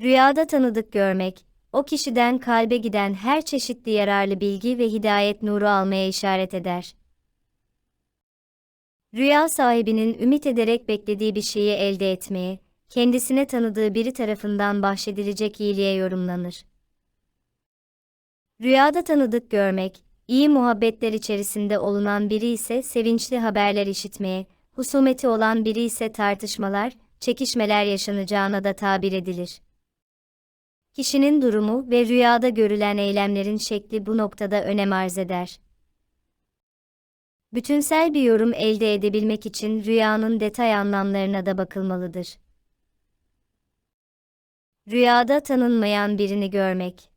Rüyada tanıdık görmek, o kişiden kalbe giden her çeşitli yararlı bilgi ve hidayet nuru almaya işaret eder. Rüya sahibinin ümit ederek beklediği bir şeyi elde etmeye, kendisine tanıdığı biri tarafından bahşedilecek iyiliğe yorumlanır. Rüyada tanıdık görmek, iyi muhabbetler içerisinde olunan biri ise sevinçli haberler işitmeye, husumeti olan biri ise tartışmalar, çekişmeler yaşanacağına da tabir edilir. Kişinin durumu ve rüyada görülen eylemlerin şekli bu noktada önem arz eder. Bütünsel bir yorum elde edebilmek için rüyanın detay anlamlarına da bakılmalıdır. Rüyada tanınmayan birini görmek.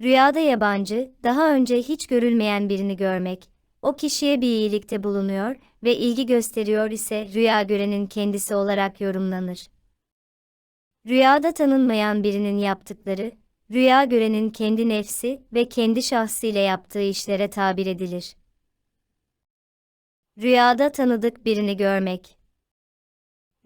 Rüyada yabancı, daha önce hiç görülmeyen birini görmek, o kişiye bir iyilikte bulunuyor ve ilgi gösteriyor ise rüya görenin kendisi olarak yorumlanır. Rüyada tanınmayan birinin yaptıkları, rüya görenin kendi nefsi ve kendi şahsıyla yaptığı işlere tabir edilir. Rüyada tanıdık birini görmek.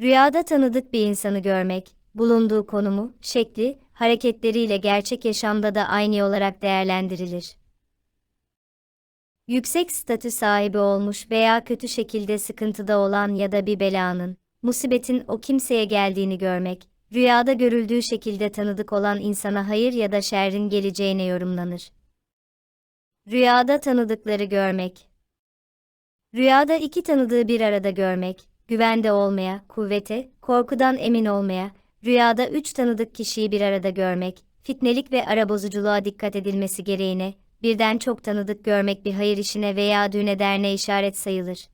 Rüyada tanıdık bir insanı görmek, bulunduğu konumu, şekli, hareketleriyle gerçek yaşamda da aynı olarak değerlendirilir. Yüksek statü sahibi olmuş veya kötü şekilde sıkıntıda olan ya da bir belanın, musibetin o kimseye geldiğini görmek, rüyada görüldüğü şekilde tanıdık olan insana hayır ya da şerrin geleceğine yorumlanır. Rüyada tanıdıkları görmek. Rüyada iki tanıdığı bir arada görmek, güvende olmaya, kuvvete, korkudan emin olmaya, rüyada üç tanıdık kişiyi bir arada görmek, fitnelik ve arabozuculuğa dikkat edilmesi gereğine, birden çok tanıdık görmek bir hayır işine veya düğüne derne işaret sayılır.